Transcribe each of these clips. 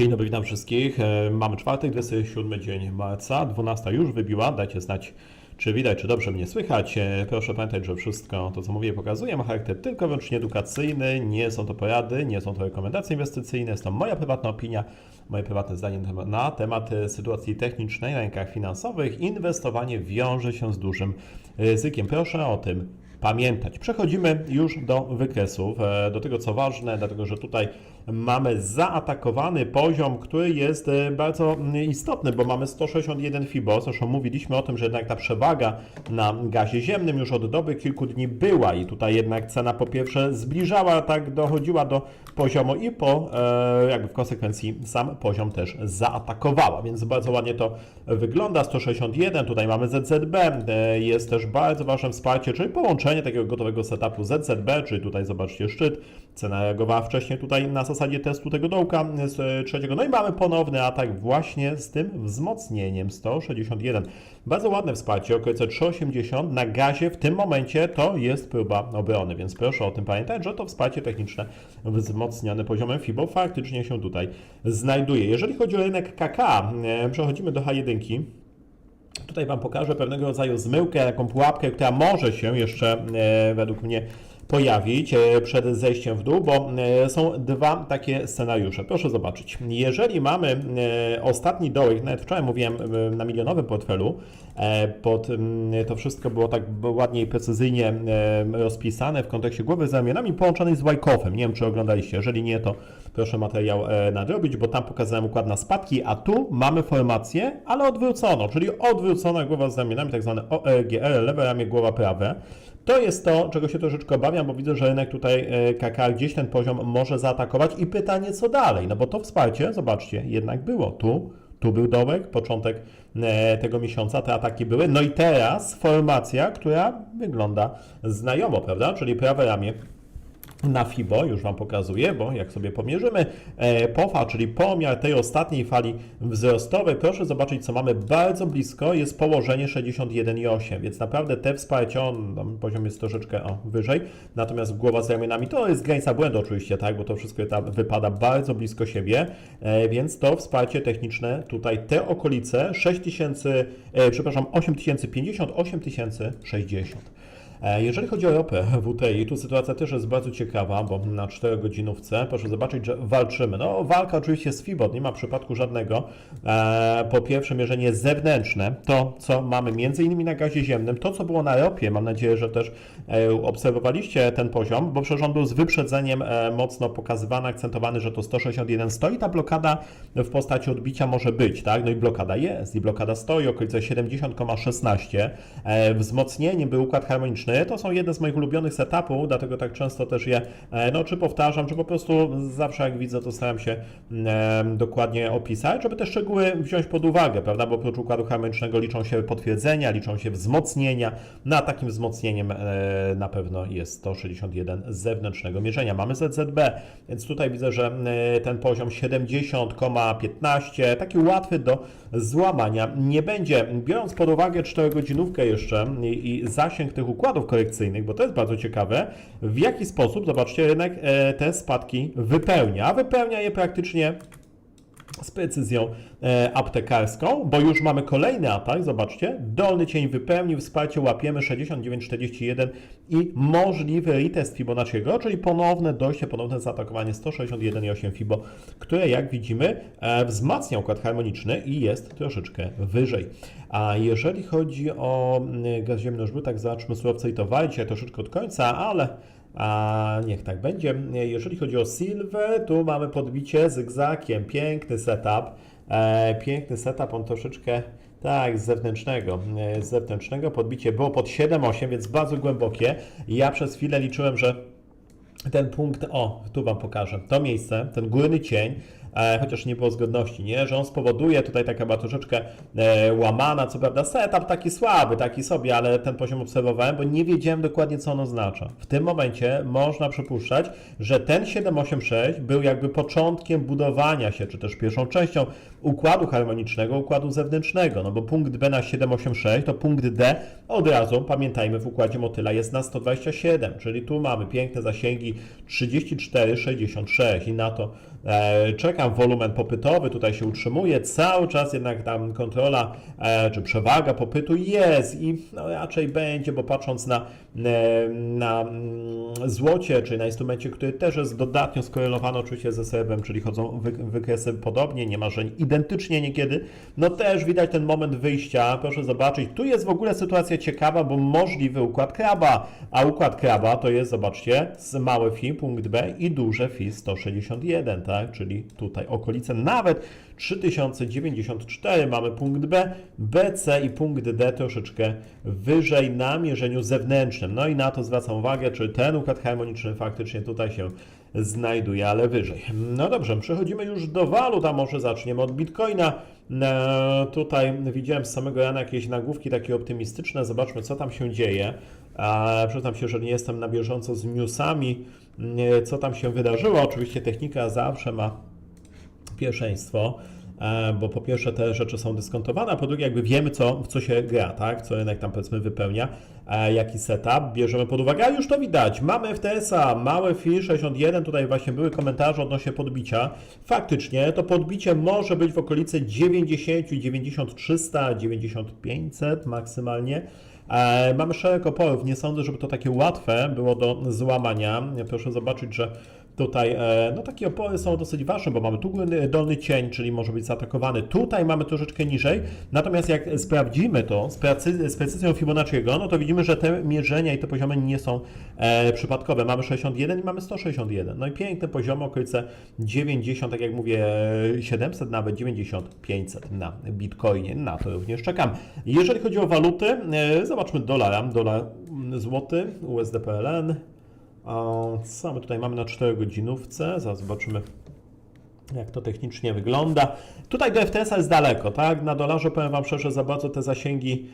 Dzień dobry, witam wszystkich. E, Mamy czwartek, 27 dzień marca, 12 już wybiła. Dajcie znać, czy widać, czy dobrze mnie słychać. E, Proszę pamiętać, że wszystko to, co mówię, pokazuję, ma charakter tylko wyłącznie edukacyjny. Nie są to porady, nie są to rekomendacje inwestycyjne. Jest to moja prywatna opinia, moje prywatne zdanie na temat- e, sytuacji technicznej na rynkach finansowych. Inwestowanie wiąże się z dużym ryzykiem. Proszę o tym pamiętać. Przechodzimy już do wykresów, do tego co ważne, dlatego że tutaj mamy zaatakowany poziom, który jest e, bardzo mm, istotny, bo mamy 161 FIBO. Zresztą mówiliśmy o tym, że jednak ta przewaga na gazie ziemnym już od doby kilku dni była i tutaj jednak cena po pierwsze zbliżała, tak dochodziła do poziomu i po e, jakby w konsekwencji sam poziom też zaatakowała, więc bardzo ładnie to wygląda. 161, tutaj mamy ZZB, e, jest też bardzo ważne wsparcie, czyli połączenie takiego gotowego setupu ZZB, czyli tutaj zobaczcie szczyt, cena reagowała wcześniej tutaj na zasadzie testu tego dołka z e, trzeciego, no i mamy ponowny atak właśnie z tym wzmocnieniem 161. Bardzo ładne wsparcie, okolice 380 na gazie w tym momencie to jest próba obrony, więc proszę o tym pamiętać, że to wsparcie techniczne wzmocnione poziomem FIBO faktycznie się tutaj znajduje. Jeżeli chodzi o rynek KK, e, przechodzimy do H1. Tutaj Wam pokażę pewnego rodzaju zmyłkę, taką pułapkę, która może się jeszcze e, według mnie pojawić e, przed zejściem w dół, bo e, są dwa takie scenariusze. Proszę zobaczyć. Jeżeli mamy e, ostatni dołek, nawet wczoraj mówiłem na milionowym portfelu, pod to wszystko było tak ładnie i precyzyjnie rozpisane w kontekście głowy z ramionami połączonej z Wyckoffem. Nie wiem, czy oglądaliście. Jeżeli nie, to proszę materiał e, nadrobić, bo tam pokazałem układ na spadki, a tu mamy formację, ale odwróconą, czyli odwrócona głowa z ramionami, tak zwane ORGL, lewe ramię, głowa prawe. To jest to, czego się troszeczkę obawiam, bo widzę, że rynek tutaj e, KK gdzieś ten poziom może zaatakować i pytanie, co dalej? No bo to wsparcie, zobaczcie, jednak było tu, tu był dołek, początek e, tego miesiąca, te ataki były. No i teraz formacja, która wygląda znajomo, prawda? Czyli prawe ramię na FIBO, już Wam pokazuję, bo jak sobie pomierzymy e, POFA, czyli pomiar tej ostatniej fali wzrostowej, proszę zobaczyć, co mamy bardzo blisko, jest położenie 61,8, więc naprawdę te wsparcie, on, poziom jest troszeczkę o, wyżej, natomiast głowa z ramionami to jest granica błędu oczywiście, tak, bo to wszystko tam wypada bardzo blisko siebie, e, więc to wsparcie techniczne, tutaj te okolice 6000, e, przepraszam, 8050, 8060. E, Jeżeli chodzi o ropę WTI, tu sytuacja też jest bardzo ciekawa, bo na 4 godzinówce proszę zobaczyć, że walczymy. No, walka oczywiście z FIBO, nie ma przypadku żadnego. E, Po pierwsze, mierzenie zewnętrzne, to co mamy między innymi na gazie ziemnym, to co było na ropie, mam nadzieję, że też e, obserwowaliście ten poziom, bo przecież był z wyprzedzeniem e, mocno pokazywany, akcentowany, że to 161 stoi, ta blokada w postaci odbicia może być, tak? No i blokada jest, i blokada stoi, okolice 70,16. E, Wzmocnieniem był układ harmoniczny, to są jedne z moich ulubionych setupów, dlatego tak często też je, e, no czy powtarzam, czy po prostu zawsze jak widzę, to staram się e, dokładnie opisać, żeby te szczegóły wziąć pod uwagę, prawda, bo oprócz układu harmonicznego liczą się potwierdzenia, liczą się wzmocnienia, no a takim wzmocnieniem e, na pewno jest 161 z zewnętrznego mierzenia. Mamy ZZB, więc tutaj widzę, że ten poziom 70,15, taki łatwy do złamania nie będzie. Biorąc pod uwagę 4 godzinówkę jeszcze i, i zasięg tych układów korekcyjnych, bo to jest bardzo ciekawe, w jaki sposób, zobaczcie, rynek e, te spadki wypełnia, wypełnia je praktycznie z precyzją e, aptekarską, bo już mamy kolejny atak, zobaczcie, dolny cień wypełnił, wsparcie łapiemy 69,41 i możliwy retest Fibonacciego, czyli ponowne dojście, ponowne zaatakowanie 161,8 Fibo, które jak widzimy e, wzmacnia układ harmoniczny i jest troszeczkę wyżej. A jeżeli chodzi o mm, gaz ziemny, już był tak zobaczmy surowce i towary, dzisiaj troszeczkę od końca, ale a niech tak będzie. Jeżeli chodzi o Silver, tu mamy podbicie zygzakiem, piękny setup. E, piękny setup, on troszeczkę tak, z zewnętrznego. E, z zewnętrznego podbicie było pod 7,8, więc bardzo głębokie. Ja przez chwilę liczyłem, że ten punkt, o, tu Wam pokażę, to miejsce, ten górny cień, chociaż nie było zgodności, nie, że on spowoduje, tutaj taka była troszeczkę e, łamana, co prawda setup taki słaby, taki sobie, ale ten poziom obserwowałem, bo nie wiedziałem dokładnie, co on oznacza. W tym momencie można przypuszczać, że ten 786 był jakby początkiem budowania się, czy też pierwszą częścią układu harmonicznego, układu zewnętrznego, no bo punkt B na 786 to punkt D od razu, pamiętajmy, w układzie motyla jest na 127, czyli tu mamy piękne zasięgi 34,66 i na to e, czeka czekam, wolumen popytowy tutaj się utrzymuje, cały czas jednak tam kontrola e, czy przewaga popytu jest i no, raczej będzie, bo patrząc na, na mm, złocie, czy na instrumencie, który też jest dodatnio skorelowany oczywiście ze srebrem, czyli chodzą wy, wykresy podobnie, niemalże identycznie niekiedy, no też widać ten moment wyjścia, proszę zobaczyć, tu jest w ogóle sytuacja ciekawa, bo możliwy układ kraba, a układ kraba to jest, zobaczcie, z małe fi, punkt B i duże fi 161, tak, czyli tutaj okolice nawet 3094 mamy punkt B, BC i punkt D troszeczkę wyżej na mierzeniu zewnętrznym. No i na to zwracam uwagę, czy ten układ harmoniczny faktycznie tutaj się znajduje, ale wyżej. No dobrze, przechodzimy już do walut, a może zaczniemy od Bitcoina. E, tutaj widziałem z samego rana jakieś nagłówki takie optymistyczne, zobaczmy co tam się dzieje. E, przyznam się, że nie jestem na bieżąco z newsami, e, co tam się wydarzyło. Oczywiście technika zawsze ma pierwszeństwo, e, bo po pierwsze te rzeczy są dyskontowane, a po drugie jakby wiemy co, w co się gra, tak, co rynek tam powiedzmy wypełnia, e, jaki setup bierzemy pod uwagę, a już to widać, mamy FTS-a, małe FI 61, tutaj właśnie były komentarze odnośnie podbicia, faktycznie to podbicie może być w okolicy 90, 90 300, 90 500 maksymalnie, E, Mamy szereg oporów. Nie sądzę, żeby to takie łatwe było do złamania. Proszę zobaczyć, że tutaj e, no takie opory są dosyć ważne, bo mamy tu dolny cień, czyli może być zaatakowany. Tutaj mamy troszeczkę niżej. Natomiast jak sprawdzimy to z, precy, z precyzją Fibonacciego, no to widzimy, że te mierzenia i te poziomy nie są e, przypadkowe. Mamy 61 i mamy 161. No i piękne poziomy, okolice 90, tak jak mówię, 700, nawet 90, 500 na Bitcoinie. Na to również czekam. Jeżeli chodzi o waluty, e, zobaczmy dolara, dolar złoty, USD PLN. Co my tutaj mamy na 4 godzinówce? Zaraz zobaczymy jak to technicznie wygląda. Tutaj do FTS-a jest daleko, tak? Na dolarze powiem Wam szczerze, za bardzo te zasięgi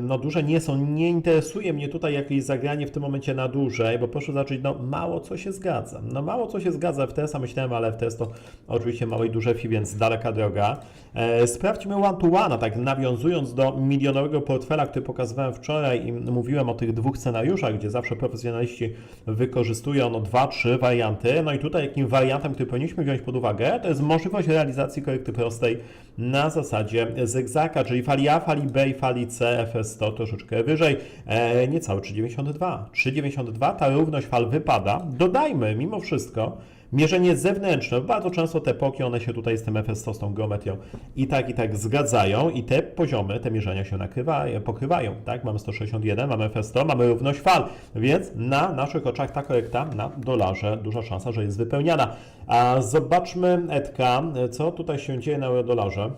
no duże nie są. Nie interesuje mnie tutaj jakieś zagranie w tym momencie na dłużej, bo proszę zobaczyć, no mało co się zgadza. No mało co się zgadza FTS-a, myślałem, ale FTS to oczywiście małe i duże fi, więc daleka droga. E, sprawdźmy one to one, tak nawiązując do milionowego portfela, który pokazywałem wczoraj i mówiłem o tych dwóch scenariuszach, gdzie zawsze profesjonaliści wykorzystują no dwa, trzy warianty. No i tutaj jakim wariantem, który powinniśmy wziąć pod uwagę, to jest możliwość realizacji korekty prostej na zasadzie zygzaka, czyli fali A, fali B i fali C, FS100 troszeczkę wyżej, e, niecałe 3,92. 3,92 ta równość fal wypada. Dodajmy mimo wszystko mierzenie zewnętrzne. Bardzo często te poki, one się tutaj z tym FS100, z tą geometrią i tak, i tak zgadzają i te poziomy, te mierzenia się nakrywają, pokrywają. Tak? Mamy 161, mamy FS100, mamy równość fal, więc na naszych oczach ta korekta na dolarze duża szansa, że jest wypełniana. A zobaczmy Edka, co tutaj się dzieje na euro-dolarze.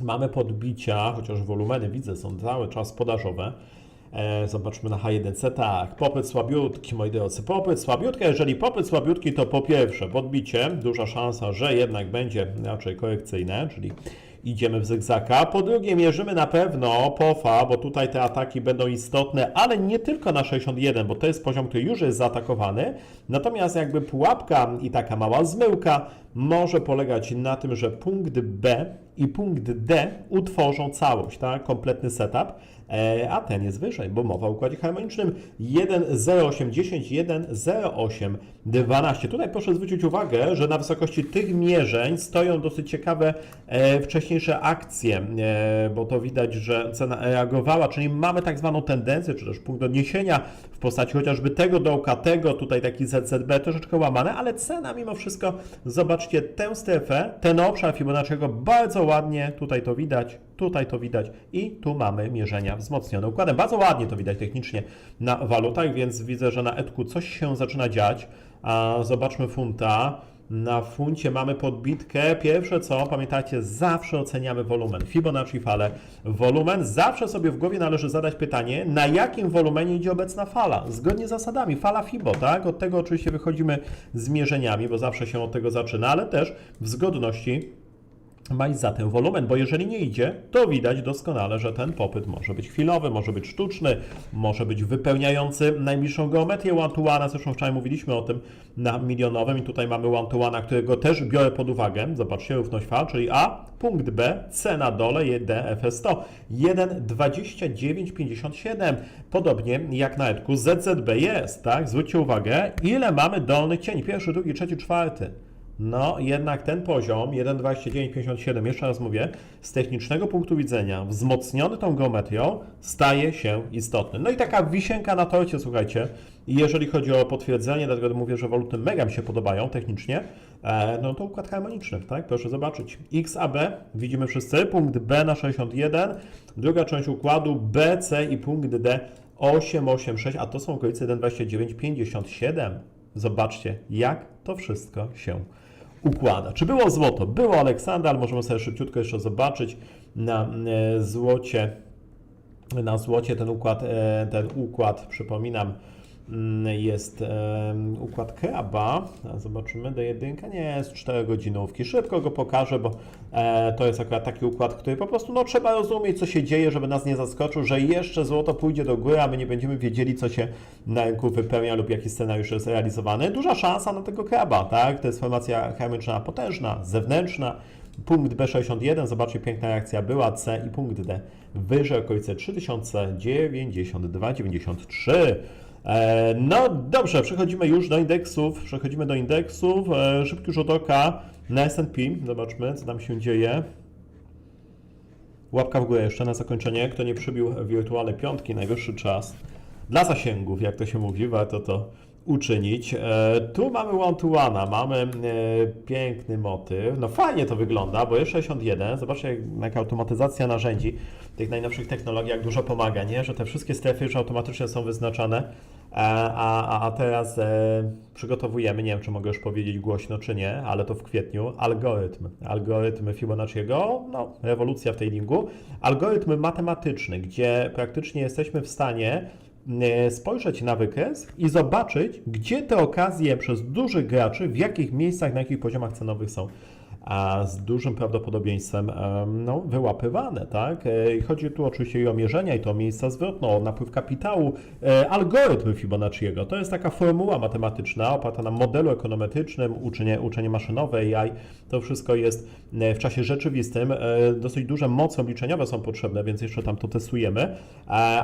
Mamy podbicia, chociaż wolumeny widzę są cały czas podażowe. E, zobaczmy na H1C, tak, popyt słabiutki, moi drodzy, popyt słabiutki, jeżeli popyt słabiutki, to po pierwsze podbicie, duża szansa, że jednak będzie raczej korekcyjne, czyli idziemy w zygzaka. Po drugie mierzymy na pewno POFA, bo tutaj te ataki będą istotne, ale nie tylko na 61, bo to jest poziom, który już jest zaatakowany, natomiast jakby pułapka i taka mała zmyłka może polegać na tym, że punkt B i punkt D utworzą całość, tak? kompletny setup, e, a ten jest wyżej, bo mowa o układzie harmonicznym 1,0810, 1,0812. Tutaj proszę zwrócić uwagę, że na wysokości tych mierzeń stoją dosyć ciekawe e, wcześniejsze akcje, e, bo to widać, że cena reagowała, czyli mamy tak zwaną tendencję, czy też punkt odniesienia w postaci chociażby tego dołka, tego tutaj taki ZZB troszeczkę łamane, ale cena mimo wszystko, zobaczcie tę strefę, ten obszar Fibonacciego bardzo ładnie, tutaj to widać, tutaj to widać i tu mamy mierzenia wzmocnione układem. Bardzo ładnie to widać technicznie na walutach, więc widzę, że na Etku coś się zaczyna dziać. A zobaczmy funta. Na funcie mamy podbitkę. Pierwsze co, pamiętajcie, zawsze oceniamy wolumen. Fibonacci fale. Wolumen. Zawsze sobie w głowie należy zadać pytanie, na jakim wolumenie idzie obecna fala. Zgodnie z zasadami. Fala Fibo, tak? Od tego oczywiście wychodzimy z mierzeniami, bo zawsze się od tego zaczyna, ale też w zgodności ma za ten wolumen, bo jeżeli nie idzie, to widać doskonale, że ten popyt może być chwilowy, może być sztuczny, może być wypełniający najbliższą geometrię one-to-one. Zresztą wczoraj mówiliśmy o tym na milionowym i tutaj mamy one-to-one, którego też biorę pod uwagę. Zobaczcie, równość fal, czyli A, punkt B, C na dole, D, FS100. 1,2957. Podobnie jak na Edku ZZB jest, tak? Zwróćcie uwagę, ile mamy dolnych cieni. Pierwszy, drugi, trzeci, czwarty. No, jednak ten poziom 1,2957, jeszcze raz mówię, z technicznego punktu widzenia, wzmocniony tą geometrią, staje się istotny. No i taka wisienka na torcie, słuchajcie, jeżeli chodzi o potwierdzenie, dlatego mówię, że waluty mega mi się podobają technicznie, e, no to układ harmoniczny, tak? Proszę zobaczyć. XAB, widzimy wszyscy, punkt B na 61, druga część układu BC i punkt D 886, a to są okolice 1,2957. Zobaczcie, jak to wszystko się układa. Czy było złoto? Było Aleksander, ale możemy sobie szybciutko jeszcze zobaczyć na e, złocie. Na złocie ten układ, e, ten układ, przypominam, jest e, układ kraba. A Zobaczymy, D1 nie jest 4 godzinówki. Szybko go pokażę, bo e, to jest akurat taki układ, który po prostu no, trzeba rozumieć, co się dzieje, żeby nas nie zaskoczył, że jeszcze złoto pójdzie do góry, a my nie będziemy wiedzieli, co się na rynku wypełnia lub jaki scenariusz jest realizowany. Duża szansa na tego kraba, tak? To jest formacja chemiczna potężna, zewnętrzna. Punkt B61, zobaczcie, piękna reakcja była, C i punkt D wyżej, okolice 3092-93. E, No dobrze, przechodzimy już do indeksów, przechodzimy do indeksów, e, szybki rzut oka na S&P, zobaczmy, co tam się dzieje. Łapka w górę jeszcze na zakończenie, kto nie przybił wirtualnej piątki, najwyższy czas. Dla zasięgów, jak to się mówi, warto to uczynić. E, tu mamy one to one, mamy e, piękny motyw. No fajnie to wygląda, bo jest 61. Zobaczcie, jak, jak automatyzacja narzędzi tych najnowszych technologii, jak dużo pomaga, nie? Że te wszystkie strefy już automatycznie są wyznaczane. E, a, a, a teraz przygotowujemy, nie wiem czy mogę już powiedzieć głośno czy nie, ale to w kwietniu, algorytm. Algorytm Fibonacciego, no rewolucja w tej lingu. Algorytm matematyczny, gdzie praktycznie jesteśmy w stanie spojrzeć na wykres i zobaczyć, gdzie te okazje przez dużych graczy, w jakich miejscach, na jakich poziomach cenowych są a z dużym prawdopodobieństwem em, no, wyłapywane, tak? E, Chodzi tu oczywiście i o mierzenia, i to o miejsca zwrotne, o napływ kapitału, e, algorytm Fibonacciego. To jest taka formuła matematyczna oparta na modelu ekonometrycznym, uczenie, uczenie maszynowe, AI. To wszystko jest e, w czasie rzeczywistym. Dosyć duże moce obliczeniowe są potrzebne, więc jeszcze tam to testujemy,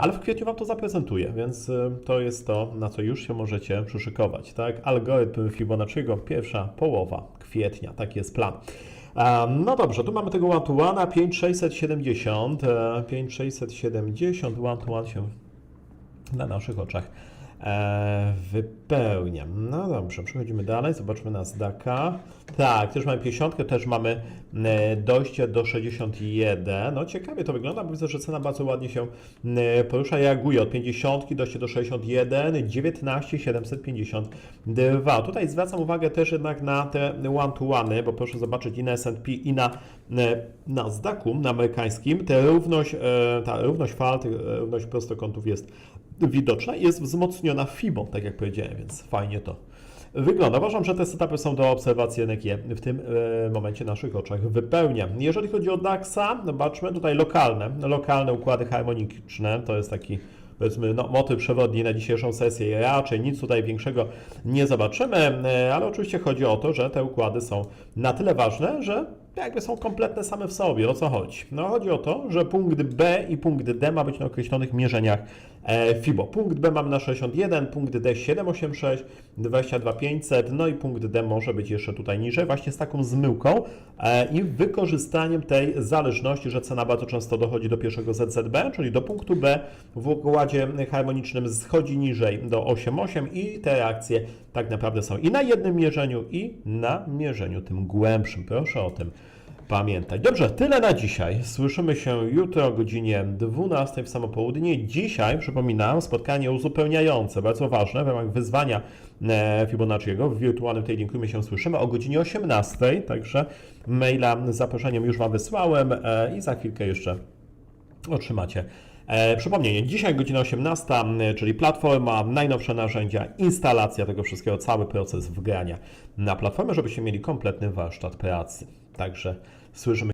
ale w kwietniu Wam to zaprezentuję, więc to jest to, na co już się możecie przyszykować, tak? Algorytm Fibonacciego, pierwsza połowa kwietnia, taki jest plan. No dobrze, tu mamy tego one-to-one, 5670, e, 5670, one-to-one się na naszych oczach e, wypełnia. No dobrze, przechodzimy dalej, zobaczmy na Zdaka. Tak, też mamy 50, też mamy e, dojście do 61. No ciekawie to wygląda, bo widzę, że cena bardzo ładnie się e, porusza, reaguje od 50, dojście do 61, 19, 752. Tutaj zwracam uwagę też jednak na te one-to-one, bo proszę zobaczyć i na S&P i na e, na amerykańskim, ta równość, ta równość fal, równość prostokątów jest widoczna i jest wzmocniona FIBO, tak jak powiedziałem, więc fajnie to wygląda. Uważam, że te setupy są do obserwacji rynek je w tym e, momencie naszych oczach wypełnia. Jeżeli chodzi o DAXa, zobaczmy tutaj lokalne, lokalne układy harmoniczne, to jest taki powiedzmy, no, motyw przewodni na dzisiejszą sesję. Raczej nic tutaj większego nie zobaczymy, e, ale oczywiście chodzi o to, że te układy są na tyle ważne, że jakby są kompletne same w sobie. O co chodzi? No chodzi o to, że punkt B i punkt D ma być na określonych mierzeniach e, FIBO. Punkt B mamy na 61, punkt D 786, 22500, no i punkt D może być jeszcze tutaj niżej, właśnie z taką zmyłką e, i wykorzystaniem tej zależności, że cena bardzo często dochodzi do pierwszego ZZB, czyli do punktu B w układzie harmonicznym schodzi niżej do 8,8 i te reakcje tak naprawdę są i na jednym mierzeniu, i na mierzeniu tym głębszym. Proszę o tym pamiętać. Dobrze, tyle na dzisiaj. Słyszymy się jutro o godzinie 12 w samo południe. Dzisiaj, przypominam, spotkanie uzupełniające, bardzo ważne, w ramach wyzwania e, Fibonacciego. W wirtualnym tradingu my się słyszymy o godzinie 18, także maila z zaproszeniem już Wam wysłałem e, i za chwilkę jeszcze otrzymacie. E, przypomnienie, dzisiaj godzina 18, m, czyli platforma, najnowsze narzędzia, instalacja tego wszystkiego, cały proces wgrania na platformę, żebyście mieli kompletny warsztat pracy. Także słyszymy